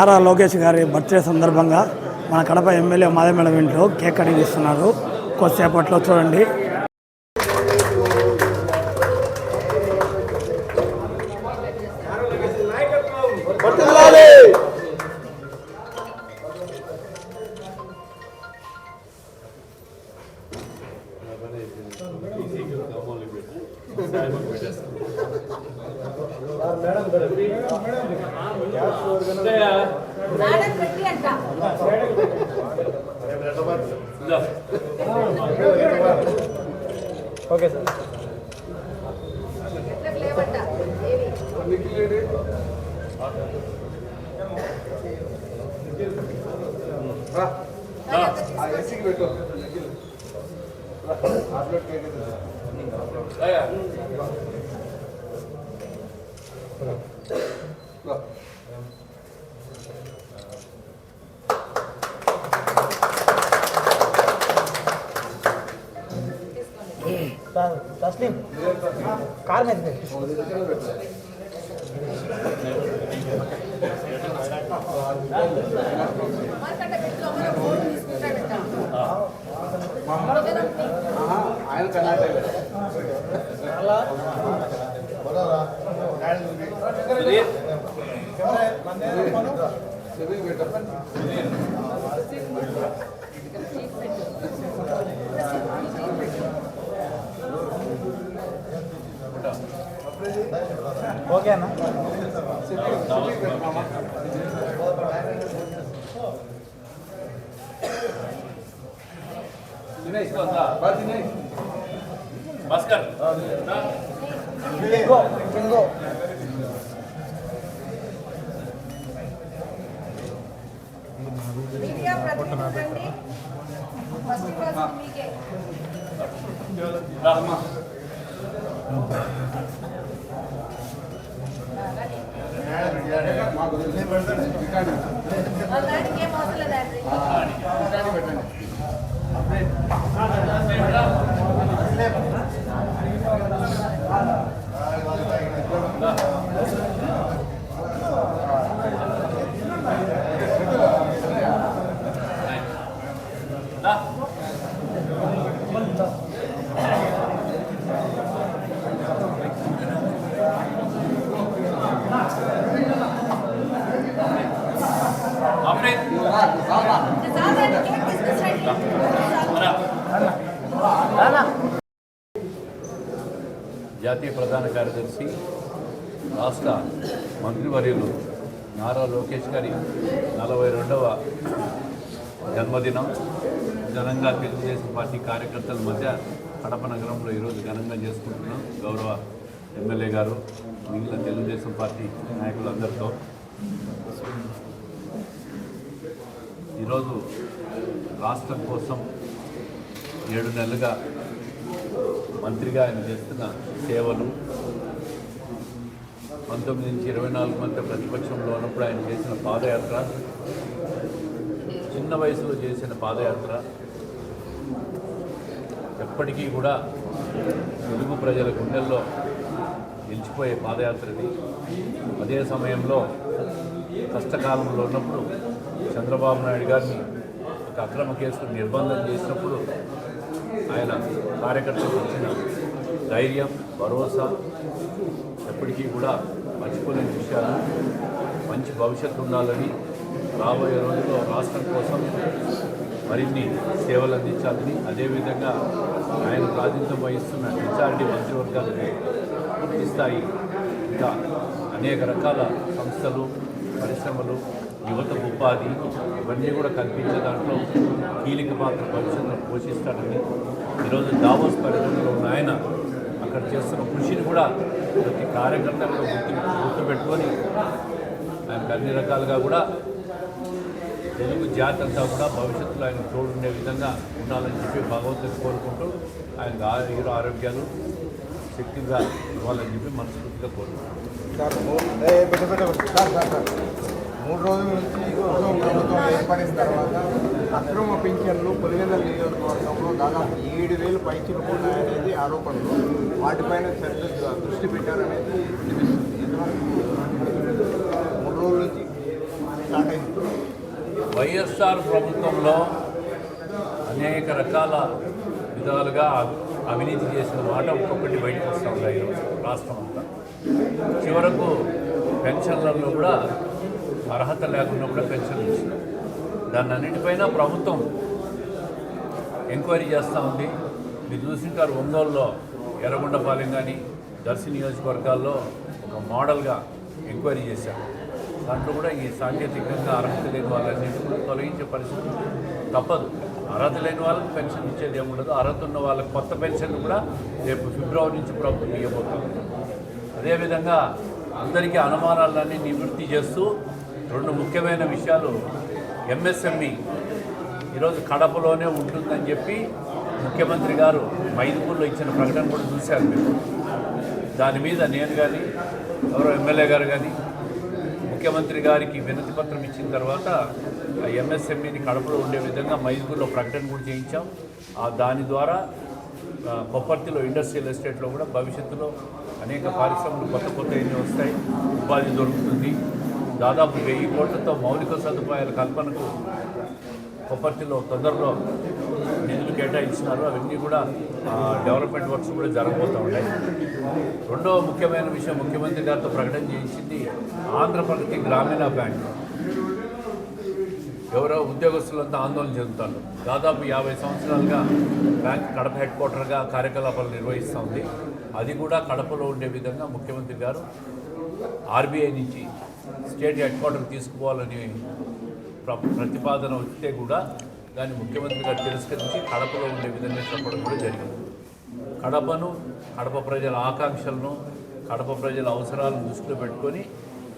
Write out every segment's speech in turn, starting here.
నారా లోకేష్ గారి బర్త్డే సందర్భంగా మన కడప ఎమ్మెల్యే మాదేమేళం ఇంట్లో కేక్ కటింగ్ ఇస్తున్నారు కొద్దిసేపట్లో చూడండి. ఓకే సార్ తస్లీం కార్ మీద ఆయన పెట్టిలో ఫోన్ తీసుకుంటాడంట ఓకే అన్న భాస్కర్ ఇంకో ఇంకో మీడియా ప్రతినిధులండి ఫస్ట్ ఇవ్వాల్సింది మీకే వాళ్ళ నాయనకి ఏం అవసరం లేదండి అప్పుడే సాధారణ కేక్ తీసుకొచ్చండి జాతీయ ప్రధాన కార్యదర్శి రాష్ట్ర మంత్రివర్యులు నారా లోకేష్ గారి నలభై రెండవ జన్మదినం. ఘనంగా తెలుగుదేశం పార్టీ కార్యకర్తల మధ్య కడప నగరంలో ఈరోజు ఘనంగా చేసుకుంటున్నాం. గౌరవ ఎమ్మెల్యే గారు మిగిలిన తెలుగుదేశం పార్టీ నాయకులందరితో. ఈరోజు రాష్ట్రం కోసం ఏడు నెలలుగా మంత్రిగా ఆయన చేస్తున్న సేవలు పంతొమ్మిది నుంచి ఇరవై నాలుగు మధ్య ప్రతిపక్షంలో ఉన్నప్పుడు ఆయన చేసిన పాదయాత్ర చిన్న వయసులో చేసిన పాదయాత్ర ఎప్పటికీ కూడా తెలుగు ప్రజల గుండెల్లో నిలిచిపోయే పాదయాత్రది. అదే సమయంలో కష్టకాలంలో ఉన్నప్పుడు చంద్రబాబు నాయుడు గారిని ఒక అక్రమ కేసులు నిర్బంధం చేసినప్పుడు ఆయన కార్యకర్తలకు వచ్చిన ధైర్యం భరోసా ఎప్పటికీ కూడా మర్చిపోలేని విషయాలు. మంచి భవిష్యత్తు ఉండాలని రాబోయే రోజుల్లో రాష్ట్రం కోసం మరిన్ని సేవలు అందించాలని అదేవిధంగా ఆయన ప్రాతినిధ్యం వహిస్తున్న హెచ్ఆర్డి మంత్రివర్గాలని పూర్తి స్థాయి ఇంకా అనేక రకాల సంస్థలు పరిశ్రమలు యువతకు ఉపాధి ఇవన్నీ కూడా కల్పించే దాంట్లో కీలక పాత్ర భవిష్యత్తులో పోషిస్తాడని ఈరోజు దావోస్ పర్యటనలో ఉన్న ఆయన అక్కడ చేస్తున్న కృషిని కూడా ప్రతి కార్యకర్త గుర్తు గుర్తుపెట్టుకొని ఆయనకు అన్ని రకాలుగా కూడా తెలుగు జాతి అంతా కూడా భవిష్యత్తులో ఆయన తోడుండే విధంగా ఉండాలని చెప్పి భగవంతుని కోరుకుంటూ ఆయన ఆరోగ్య ఆరోగ్యాలు శక్తిగా ఇవ్వాలని చెప్పి మనస్ఫూర్తిగా కోరుకుంటున్నాను మూడు రోజుల నుంచి ప్రభుత్వం ప్రభుత్వం ఏర్పడిన తర్వాత అక్రమ పింఛన్లు పులివెందుల నియోజకవర్గంలో దాదాపు ఏడు వేలు పైచిలకు ఉన్నాయనేది ఆరోపణలు. వాటిపైన శ్రద్ధ దృష్టి పెట్టారనేది తెలుస్తుంది మూడు రోజుల నుంచి స్టార్ట్ అయింది. వైఎస్ఆర్ ప్రభుత్వంలో అనేక రకాల విధాలుగా అవినీతి చేసిన మాట ఒక్కొక్కటి బయటకు వస్తూ ఉన్నాయి రాష్ట్రం అంతా. చివరకు పెన్షన్లలో కూడా అర్హత లేకుండా కూడా పెన్షన్ ఇచ్చింది దాన్ని అన్నిటిపైన ప్రభుత్వం ఎంక్వైరీ చేస్తూ ఉంది. మీరు చూసింటారు ఒంగోలులో ఎర్రగొండపాలెం కానీ దర్శి నియోజకవర్గాల్లో ఒక మోడల్గా ఎంక్వైరీ చేశారు. దాంట్లో కూడా ఈ సాంకేతికంగా అర్హత లేని వాళ్ళన్నింటి కూడా తొలగించే పరిస్థితి తప్పదు. అర్హత లేని వాళ్ళకి పెన్షన్ ఇచ్చేది ఏముండదు అర్హత ఉన్న వాళ్ళకి కొత్త పెన్షన్ కూడా రేపు ఫిబ్రవరి నుంచి ప్రభుత్వం ఇవ్వబోతుంది అదేవిధంగా అందరికీ అనుమానాలన్నీ నివృత్తి చేస్తూ రెండు ముఖ్యమైన విషయాలు ఎంఎస్ఎంఈ ఈరోజు కడపలోనే ఉంటుందని చెప్పి ముఖ్యమంత్రి గారు మైదుపూర్లో ఇచ్చిన ప్రకటన కూడా చూశారు మీరు. దాని మీద నేను కానీ ఎవరో ఎమ్మెల్యే గారు కానీ ముఖ్యమంత్రి గారికి వినతి పత్రం ఇచ్చిన తర్వాత ఆ ఎంఎస్ఎంఈని కడపలో ఉండే విధంగా మైదుపూర్లో ప్రకటన కూడా చేయించాం. ఆ దాని ద్వారా బొప్పర్తిలో కొప్పర్తిలో ఇండస్ట్రియల్ ఎస్టేట్లో కూడా భవిష్యత్తులో అనేక పారిశ్రమలు కొత్త కొత్త ఎన్ని వస్తాయి. ఉపాధి దొరుకుతుంది. దాదాపు వెయ్యి కోట్లతో మౌలిక సదుపాయాల కల్పనకు కొప్పర్తిలో తొందరలో నిధులు కేటాయించినారు. అవన్నీ కూడా డెవలప్మెంట్ వర్క్స్ కూడా జరగబోతూ ఉన్నాయి. రెండవ ముఖ్యమైన విషయం ముఖ్యమంత్రి గారితో ప్రకటన చేయించింది ఆంధ్రప్రగతి గ్రామీణ బ్యాంక్. ఎవరో ఉద్యోగస్తులంతా ఆందోళన చెందుతారు. దాదాపు యాభై సంవత్సరాలుగా బ్యాంక్ కడప హెడ్ క్వార్టర్గా కార్యకలాపాలు నిర్వహిస్తూ ఉంది. అది కూడా కడపలో ఉండే విధంగా ముఖ్యమంత్రి గారు ఆర్బీఐ నుంచి స్టేట్ హెడ్ క్వార్టర్ తీసుకుపోవాలని ప్ర- ప్రతిపాదన వస్తే కూడా దాన్ని ముఖ్యమంత్రి గారు తిరస్కరించి కడపలో ఉండే విధంగా చెప్పడం కూడా జరిగింది. కడపను కడప ప్రజల ఆకాంక్షలను కడప ప్రజల అవసరాలను దృష్టిలో పెట్టుకొని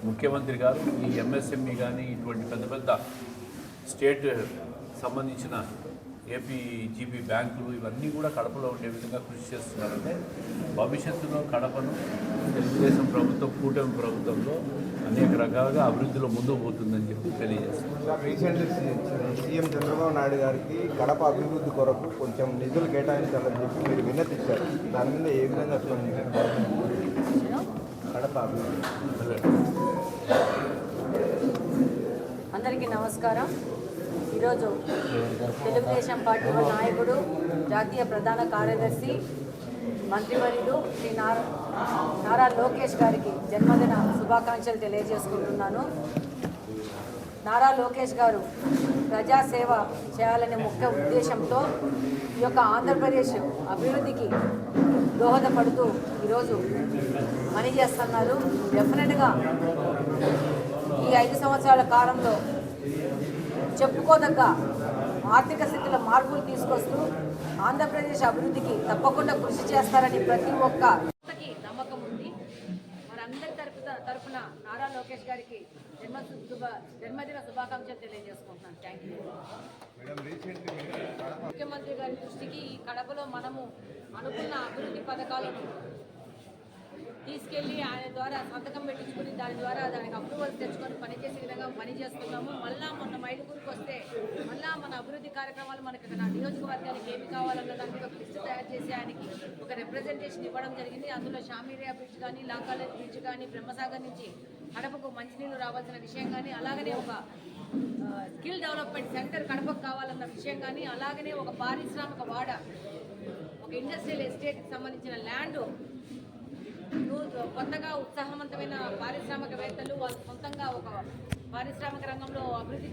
ముఖ్యమంత్రి గారు ఈ ఎంఎస్ఎంఈ కానీ ఇటువంటి పెద్ద పెద్ద స్టేట్ సంబంధించిన ఏపీ జీపీ బ్యాంకులు ఇవన్నీ కూడా కడపలో ఉండే విధంగా కృషి చేస్తున్నారంటే భవిష్యత్తులో కడపను తెలుగుదేశం ప్రభుత్వం కూటమి ప్రభుత్వంలో అనేక రకాలుగా అభివృద్ధిలో ముందుకు పోతుందని చెప్పి తెలియజేస్తున్నారు. రీసెంట్ సీఎం చంద్రబాబు నాయుడు గారికి కడప అభివృద్ధి కొరకు కొంచెం నిధులు కేటాయించాలని చెప్పి మీరు విన్నతి ఇచ్చారు. దాని మీద ఏ విధంగా కడప అభివృద్ధి. అందరికీ నమస్కారం. ఈరోజు తెలుగుదేశం పార్టీ నాయకుడు జాతీయ ప్రధాన కార్యదర్శి మంత్రివర్యుడు శ్రీ నారా నారా లోకేష్ గారికి జన్మదిన శుభాకాంక్షలు తెలియజేసుకుంటున్నాను. నారా లోకేష్ గారు ప్రజాసేవ చేయాలనే ముఖ్య ఉద్దేశంతో ఈ యొక్క ఆంధ్రప్రదేశ్ అభివృద్ధికి దోహదపడుతూ ఈరోజు పని చేస్తున్నారు డెఫినెట్గా ఈ ఐదు సంవత్సరాల కాలంలో చెప్పుకోదగ్గ ఆర్థిక స్థితిలో మార్పులు తీసుకొస్తూ ఆంధ్రప్రదేశ్ అభివృద్ధికి తప్పకుండా కృషి చేస్తారని ప్రతి ఒక్క నమ్మకం ఉంది. మనందరి తరపున తరపున నారా లోకేష్ గారికి జన్మ శుభ జన్మదిన శుభాకాంక్షలు తెలియజేసుకుంటున్నాను. థ్యాంక్ యూ ముఖ్యమంత్రి గారి దృష్టికి ఈ కడపలో మనము అనుకున్న అభివృద్ధి పథకాలను తీసుకెళ్ళి ఆయన ద్వారా సంతకం పెట్టించుకుని దాని ద్వారా దానికి అప్రూవల్స్ తెచ్చుకొని పనిచేసే విధంగా పనిచేస్తున్నాము మళ్ళా మొన్న మైలుగురికి వస్తే మళ్ళా మన అభివృద్ధి కార్యక్రమాలు మనకి నా నియోజకవర్గానికి ఏమి కావాలన్న దాని మీద ఒక లిస్ట్ తయారు చేసి ఆయనకి ఒక రిప్రజెంటేషన్ ఇవ్వడం జరిగింది. అందులో షామీరియా బ్రిడ్జ్ కానీ లాంకాల బ్రిడ్జ్ కానీ బ్రహ్మసాగర్ నుంచి కడపకు మంచినీళ్ళు రావాల్సిన విషయం కానీ అలాగనే ఒక స్కిల్ డెవలప్మెంట్ సెంటర్ కడపకు కావాలన్న విషయం కానీ అలాగనే ఒక పారిశ్రామిక వాడ ఒక ఇండస్ట్రియల్ ఎస్టేట్కి సంబంధించిన ల్యాండ్ కొత్తగా ఉత్సాహవంతమైన పారిశ్రామికవేత్తలు వాళ్ళు సొంతంగా ఒక పారిశ్రామిక రంగంలో అభివృద్ధి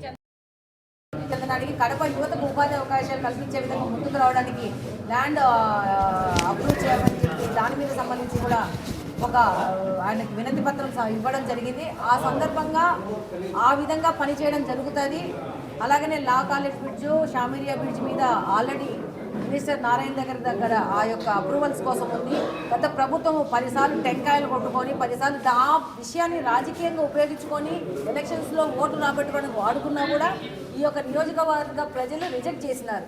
చెందడానికి కడప యువతకు ఉపాధి అవకాశాలు కల్పించే విధంగా ముందుకు రావడానికి ల్యాండ్ అప్రూవ్ చేయమని చెప్పి దాని మీద సంబంధించి కూడా ఒక ఆయనకి వినతి పత్రం ఇవ్వడం జరిగింది. ఆ సందర్భంగా ఆ విధంగా పనిచేయడం జరుగుతుంది. అలాగనే లా కాలేజ్ బ్రిడ్జ్ షామిరియా బ్రిడ్జ్ మీద ఆల్రెడీ మినిస్టర్ నారాయణ దగ్గర దగ్గర ఆ యొక్క అప్రూవల్స్ కోసం ఉంది. గత ప్రభుత్వం పదిసార్లు టెంకాయలు కొట్టుకొని పదిసార్లు ఆ విషయాన్ని రాజకీయంగా ఉపయోగించుకొని ఎలక్షన్స్లో ఓటు రాబెట్టుకోవడానికి వాడుకున్నా కూడా ఈ యొక్క నియోజకవర్గ ప్రజలు రిజెక్ట్ చేసినారు.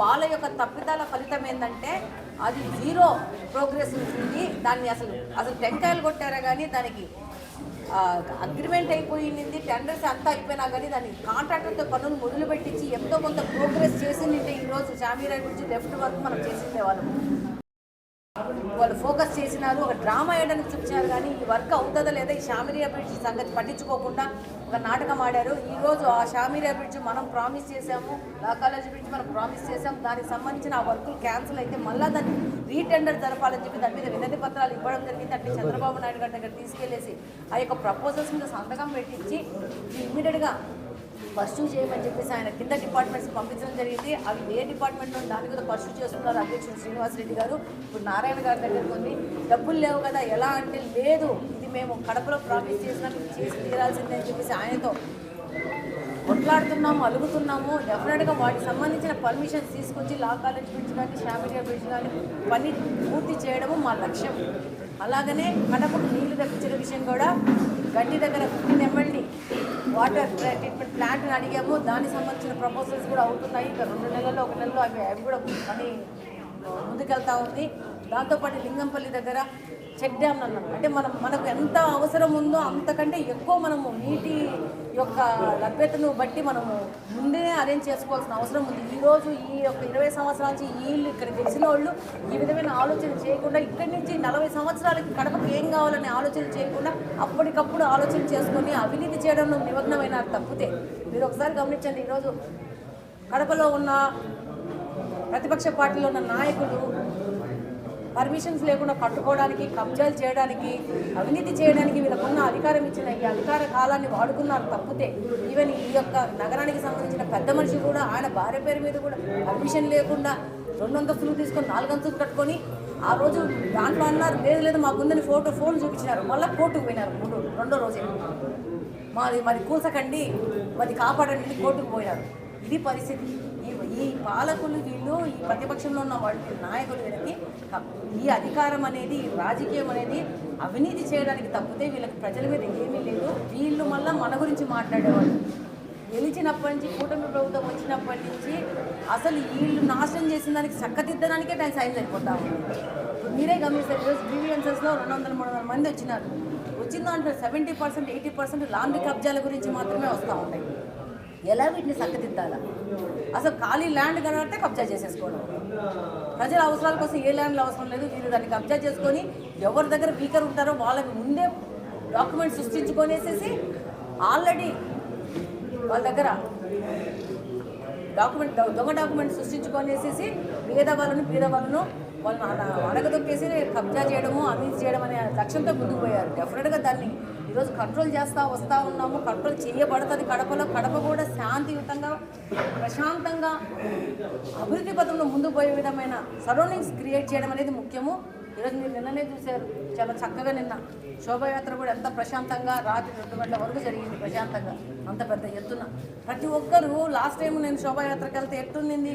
వాళ్ళ యొక్క తప్పిదాల ఫలితం ఏంటంటే అది జీరో ప్రోగ్రెస్ ఉంది. దాన్ని అసలు అసలు టెంకాయలు కొట్టారా కానీ దానికి అగ్రిమెంట్ అయిపోయింది టెండర్స్ అంతా అయిపోయినా కానీ దాన్ని కాంట్రాక్టర్తో పనులు మొదలుపెట్టించి ఎంతో కొంత ప్రోగ్రెస్ చేసిందంటే ఈరోజు జామీరా గురించి లెఫ్ట్ వర్క్ మనం చేసిండే వాళ్ళం. ఫోకస్ చేసినారు ఒక డ్రామా వేయడానికి చూపించారు కానీ ఈ వర్క్ అవుతుందా లేదా ఈ షామిరియా బ్రిడ్జ్ సంగతి పట్టించుకోకుండా ఒక నాటకం ఆడారు. ఈరోజు ఆ షామిరియా బ్రిడ్జ్ మనం ప్రామిస్ చేసాము లా కాలేజ్ బ్రిడ్జ్ మనం ప్రామిస్ చేసాము దానికి సంబంధించిన ఆ వర్కులు క్యాన్సిల్ అయితే మళ్ళీ దాన్ని రీటెండర్ జరపాలని చెప్పి దాని మీద వినతి పత్రాలు ఇవ్వడం జరిగింది. అంటే చంద్రబాబు నాయుడు గారి దగ్గర తీసుకెళ్ళేసి ఆ యొక్క ప్రపోజల్స్ మీద సంతకం పెట్టించి ఇమ్మీడియట్గా పర్సూ చేయమని చెప్పేసి ఆయన కింద డిపార్ట్మెంట్స్ పంపించడం జరిగింది. అవి ఏ డిపార్ట్మెంట్లో దాని కూడా పర్సూ చేస్తున్నారు? అధ్యక్షుడు శ్రీనివాస్ రెడ్డి గారు ఇప్పుడు నారాయణ గారి దగ్గరికి ఉంది. డబ్బులు లేవు కదా ఎలా అంటే లేదు. ఇది మేము కడపలో ప్రామిస్ చేసినా చేసి తీరాల్సిందే అని చెప్పేసి ఆయనతో కొట్లాడుతున్నాము అలుగుతున్నాము. డెఫినెట్గా వాటికి సంబంధించిన పర్మిషన్స్ తీసుకొచ్చి లా కాలేజ్ బ్రిడ్జ్ కానీ షామిరియా బ్రిడ్జ్ కానీ పని పూర్తి చేయడము మా లక్ష్యం. అలాగనే కడపకు నీళ్ళు తెప్పించిన విషయం కూడా గడ్డి దగ్గర ఫిఫ్టీన్ వాటర్ ట్రీట్మెంట్ ప్లాంట్ని అడిగాము. దానికి సంబంధించిన ప్రపోజల్స్ కూడా అవుతున్నాయి. ఇంకా రెండు నెలల్లో ఒక నెలలో అవి అవి కూడా పని ముందుకెళ్తా ఉంది. దాంతోపాటు లింగంపల్లి దగ్గర చెక్ డ్యామ్ అన్నాం అంటే మనం మనకు ఎంత అవసరం ఉందో అంతకంటే ఎక్కువ మనము నీటి యొక్క లభ్యతను బట్టి మనము ముందే అరేంజ్ చేసుకోవాల్సిన అవసరం ఉంది. ఈరోజు ఈ యొక్క ఇరవై సంవత్సరాల నుంచి వీళ్ళు ఇక్కడ తెలిసిన వాళ్ళు ఈ విధమైన ఆలోచన చేయకుండా ఇక్కడి నుంచి నలభై సంవత్సరాలకి కడపకు ఏం కావాలనే ఆలోచన చేయకుండా అప్పటికప్పుడు ఆలోచన చేసుకొని అవినీతి చేయడంలో నిమగ్నమైన తప్పితే మీరు ఒకసారి గమనించండి. ఈరోజు కడపలో ఉన్న ప్రతిపక్ష పార్టీలో ఉన్న నాయకులు పర్మిషన్స్ లేకుండా కట్టుకోవడానికి కబ్జాలు చేయడానికి అవినీతి చేయడానికి వీళ్ళకున్న అధికారం ఇచ్చిన ఈ అధికార కాలాన్ని వాడుకున్నారు తప్పితే ఈవెన్ ఈ యొక్క నగరానికి సంబంధించిన పెద్ద మనిషి కూడా ఆయన భార్య పేరు మీద కూడా పర్మిషన్ లేకుండా రెండు అంతస్తులు తీసుకొని నాలుగు అంతస్తులు కట్టుకొని ఆ రోజు దాంట్లో అన్నారు లేదు లేదు మాకుందని ఫోటో ఫోన్ చూపించినారు. మళ్ళీ కోర్టుకు పోయినారు మూడు రెండో రోజే. మాది మరి కూసకండి మరి కాపాడండి కోర్టుకు పోయినారు. ఇది పరిస్థితి. ఈ పాలకులు వీళ్ళు ఈ ప్రతిపక్షంలో ఉన్న వాళ్ళ నాయకులు వీళ్ళకి ఈ అధికారం అనేది ఈ రాజకీయం అనేది అవినీతి చేయడానికి తప్పితే వీళ్ళకి ప్రజల మీద ఏమీ లేదు. వీళ్ళు మళ్ళీ మన గురించి మాట్లాడేవాళ్ళు. గెలిచినప్పటి నుంచి కూటమి ప్రభుత్వం వచ్చినప్పటి నుంచి అసలు వీళ్ళు నాశనం చేసిన దానికి చక్కదిద్దడానికే టైం సైన్ సరిపోతా ఇప్పుడు మీరే గమనిస్తారు ఈరోజు గ్రీవియన్సెస్లో రెండు వందల మూడు వందల మంది వచ్చినారు. వచ్చిన దాంట్లో సెవెంటీ పర్సెంట్ ఎయిటీ పర్సెంట్ లాండ్రీ కబ్జాల గురించి మాత్రమే వస్తూ ఉంటాయి ఎలా వీటిని చక్కదిద్దాలా అసలు ఖాళీ ల్యాండ్ కనబడితే కబ్జా చేసేసుకోవడం. ప్రజల అవసరాల కోసం ఏ ల్యాండ్లు అవసరం లేదు. వీళ్ళు దాన్ని కబ్జా చేసుకొని ఎవరి దగ్గర వీకర్ ఉంటారో వాళ్ళకి ముందే డాక్యుమెంట్ సృష్టించుకొనేసేసి ఆల్రెడీ వాళ్ళ దగ్గర డాక్యుమెంట్ దొంగ డాక్యుమెంట్ సృష్టించుకొనేసేసి పేదవాళ్ళను పేదవాళ్ళను వాళ్ళని అడగదొక్కేసి కబ్జా చేయడము అమీజ్ చేయడం అనే లక్ష్యంతో ముందుకు పోయారు. డెఫినెట్గా దాన్ని ఈరోజు కంట్రోల్ చేస్తూ వస్తూ ఉన్నాము. కంట్రోల్ చేయబడుతుంది. కడపలో కడప కూడా శాంతియుతంగా ప్రశాంతంగా అభివృద్ధి పథంలో ముందుకు పోయే విధమైన సరౌండింగ్స్ క్రియేట్ చేయడం అనేది ముఖ్యము. ఈరోజు మీరు నిన్ననే చూశారు. చాలా చక్కగా నిన్న శోభయాత్ర కూడా ఎంత ప్రశాంతంగా రాత్రి రెండు గంటల వరకు జరిగింది ప్రశాంతంగా. అంత పెద్ద ఎత్తున. ప్రతి ఒక్కరూ లాస్ట్ టైం నేను శోభాయాత్రకి వెళ్తే ఎట్టుండింది?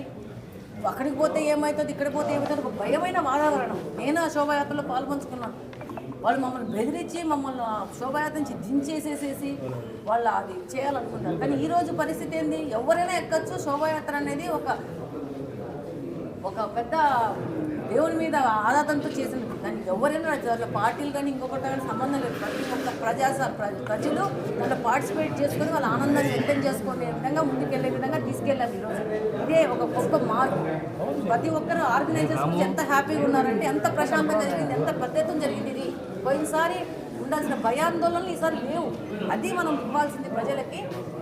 అక్కడికి పోతే ఏమవుతుంది ఇక్కడ పోతే ఏమవుతుంది ఒక భయమైన వాతావరణం. నేను ఆ శోభాయాత్రలో పాల్పంచుకున్నాను వాళ్ళు మమ్మల్ని బెదిరించి మమ్మల్ని ఆ శోభాయాత్ర నుంచి దించేసేసేసి వాళ్ళు అది చేయాలనుకుంటారు కానీ ఈరోజు పరిస్థితి ఏంది? ఎవరైనా ఎక్కచ్చు శోభాయాత్ర అనేది ఒక ఒక పెద్ద దేవుని మీద ఆరాధనతో చేసింది దానికి ఎవరైనా దాంట్లో పార్టీలు కానీ ఇంకొకటి కానీ సంబంధం లేదు. ప్రతి ఒక్క ప్రజా ప్ర- ప్రజలు దాంట్లో పార్టిసిపేట్ చేసుకొని వాళ్ళ ఆనందాన్ని వ్యక్తం చేసుకునే విధంగా ముందుకెళ్ళే విధంగా తీసుకెళ్ళాలి ఈరోజు ఇదే ఒక గొప్ప మార్పు. ప్రతి ఒక్కరు ఆర్గనైజర్స్ ఎంత హ్యాపీగా ఉన్నారంటే ఎంత ప్రశాంతంగా జరిగింది ఎంత పెద్ద జరిగింది. ఇది పోయినసారి ఉండాల్సిన భయాందోళనలు ఈసారి లేవు. అది మనం ఇవ్వాల్సింది ప్రజలకి.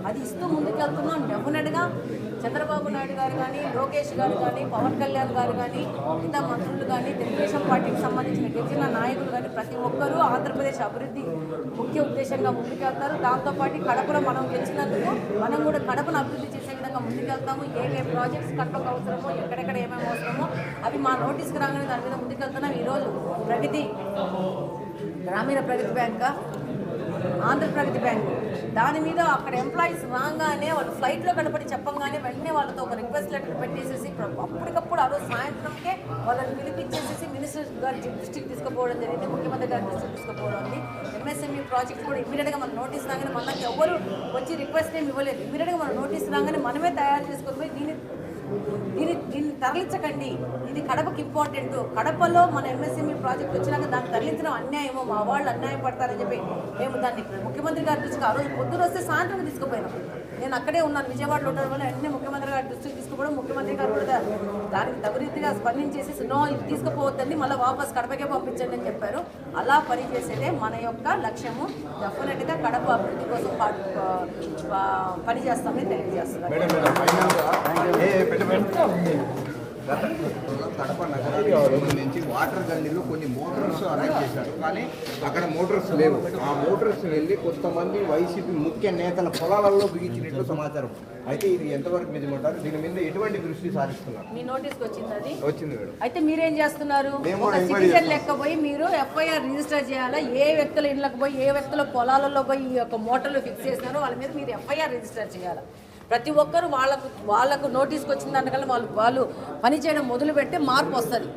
అది ఇస్తూ ముందుకెళ్తున్నాం డెఫినెట్గా. చంద్రబాబు నాయుడు గారు కానీ లోకేష్ గారు కానీ పవన్ కళ్యాణ్ గారు కానీ మిగతా మంత్రులు కానీ తెలుగుదేశం పార్టీకి సంబంధించిన గెలిచిన నాయకులు కానీ ప్రతి ఒక్కరూ ఆంధ్రప్రదేశ్ అభివృద్ధి ముఖ్య ఉద్దేశంగా ముందుకెళ్తారు. దాంతోపాటు కడపలో మనం గెలిచినందుకు మనం కూడా కడపను అభివృద్ధి చేసే విధంగా ముందుకెళ్తాము. ఏ ఏ ప్రాజెక్ట్స్ కడపకు అవసరమో ఎక్కడెక్కడ ఏమేమి అవసరమో అవి మా నోటీస్కి రాగానే దాని మీద ముందుకెళ్తున్నాం. ఈరోజు ప్రగతి గ్రామీణ ప్రగతి బ్యాంక్? ఆంధ్ర ప్రగతి బ్యాంక్. దాని మీద అక్కడ ఎంప్లాయీస్ రాగానే వాళ్ళు ఫ్లైట్లో కనపడి చెప్పంగానే వెంటనే వాళ్ళతో ఒక రిక్వెస్ట్ లెటర్ పెట్టేసేసి అప్పటికప్పుడు ఆ రోజు సాయంత్రంకే వాళ్ళని పిలిపించేసేసి మినిస్టర్ గారి దృష్టికి తీసుకుపోవడం జరిగింది ముఖ్యమంత్రి గారి దృష్టికి తీసుకుపోవడం ఉంది. ఎంఎస్ఎంఈ ప్రాజెక్ట్ కూడా ఇమీడియట్గా మనం నోటీస్ రాగానే మనకి ఎవరు వచ్చి రిక్వెస్ట్ ఏమి ఇవ్వలేదు. ఇమీడియట్గా మనం నోటీస్ రాగానే మనమే తయారు చేసుకొని పోయి దీన్ని దీన్ని దీన్ని తరలించకండి. ఇది కడపకి ఇంపార్టెంట్ కడపలో మన ఎంఎస్ఎంఈ ప్రాజెక్ట్ వచ్చినాక దాన్ని తరలించడం అన్యాయమో మా వాళ్ళు అన్యాయం పడతారని చెప్పి మేము దాన్ని ముఖ్యమంత్రి గారి దృష్టికి ఆ రోజు పొద్దున వస్తే సాయంత్రం తీసుకుపోయినాం. నేను అక్కడే ఉన్నాను. విజయవాడలో ఉండడం వల్ల వెంటనే ముఖ్యమంత్రి గారి దృష్టికి తీసుకుపోవడం ముఖ్యమంత్రి గారు కూడా దానికి తగురీతిగా స్పందించేసి నో ఇది తీసుకుపోవద్దండి మళ్ళీ వాపస్ కడపకే పంపించండి అని చెప్పారు. అలా పనిచేసేదే మన యొక్క లక్ష్యము. డెఫినెట్గా కడప అభివృద్ధి కోసం పనిచేస్తామని ప- తెలియజేస్తున్నాను. గత కడప నగరానికి సంబంధించి వాటర్ గల్లీలో కొన్ని మోటార్స్ అరేంజ్ చేశారు. కానీ అక్కడ మోటార్స్ లేవు. ఆ మోటార్స్ వెళ్ళి కొంతమంది వైసీపీ ముఖ్య నేతల పొలాలలో బిగించినట్లు సమాచారం. అయితే ఇది ఎంతవరకు నిజమంటారు దీని మీద ఎటువంటి దృష్టి సారిస్తున్నారు? మీ నోటీస్కి వచ్చింది అది? వచ్చింది మేడం. అయితే మీరేం చేస్తున్నారు? సిటిజన్. లెక్క పోయి మీరు ఎఫ్ఐఆర్ రిజిస్టర్ చేయాలా? ఏ వ్యక్తుల ఇళ్ళకి పోయి ఏ వ్యక్తుల పొలాలలో పోయి ఈ యొక్క మోటార్లు ఫిక్స్ చేసినారో వాళ్ళ మీద మీరు ఎఫ్ఐఆర్ రిజిస్టర్ చేయాలి? ప్రతి ఒక్కరు వాళ్ళకు వాళ్ళకు నోటీస్కి వచ్చిన దానికల్లా వాళ్ళు వాళ్ళు పనిచేయడం మొదలు పెడితే మార్పు వస్తుంది.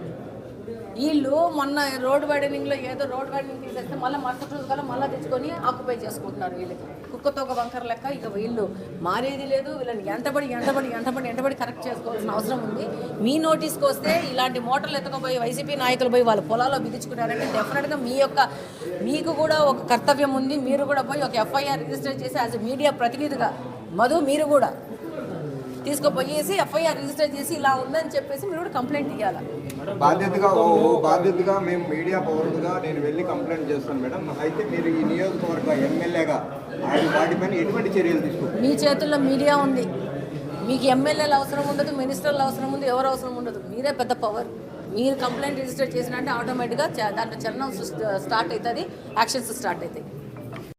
వీళ్ళు మొన్న రోడ్ వైడనింగ్లో ఏదో రోడ్ వైడనింగ్ తీసేస్తే మళ్ళీ మరుసటి రోజు కల్లా మళ్ళీ తెచ్చుకొని ఆక్యుపై చేసుకుంటున్నారు వీళ్ళకి. కుక్కతో ఒక వంకర లెక్క ఇక వీళ్ళు మారేది లేదు వీళ్ళని ఎంటబడి ఎంటబడి ఎంటబడి ఎంటబడి కరెక్ట్ చేసుకోవాల్సిన అవసరం ఉంది. మీ నోటీస్కి వస్తే ఇలాంటి మోటార్లు ఎత్తుకుపోయి వైసీపీ నాయకులు పోయి వాళ్ళ పొలాల్లో బిగించుకున్నారంటే డెఫినెట్గా మీ యొక్క మీకు కూడా ఒక కర్తవ్యం ఉంది. మీరు కూడా పోయి ఒక ఎఫ్ఐఆర్ రిజిస్టర్ చేసి యాజ్ మీడియా ప్రతినిధిగా మధు మీరు కూడా తీసుకుపోయేసి ఎఫ్ఐఆర్ రిజిస్టర్ చేసి ఇలా ఉందని చెప్పేసి మీరు కూడా కంప్లైంట్ ఇవ్వాలి బాధ్యతగా ఓ బాధ్యతగా మేము మీడియా పౌరులుగా నేను వెళ్ళి కంప్లైంట్ చేస్తాను మేడం. అయితే మీరు ఈ నియోజకవర్గ ఎమ్మెల్యేగా ఆయన వాటిపైన ఎటువంటి చర్యలు తీసుకుంటారు మీ చేతుల్లో మీడియా ఉంది. మీకు ఎమ్మెల్యేలు అవసరం ఉండదు మినిస్టర్లు అవసరం ఉంది ఎవరు అవసరం ఉండదు. మీరే పెద్ద పవర్. మీరు కంప్లైంట్ రిజిస్టర్ చేసినంటే ఆటోమేటిక్గా దాంట్లో చలనం స్టార్ట్ అవుతుంది యాక్షన్స్ స్టార్ట్ అవుతాయి.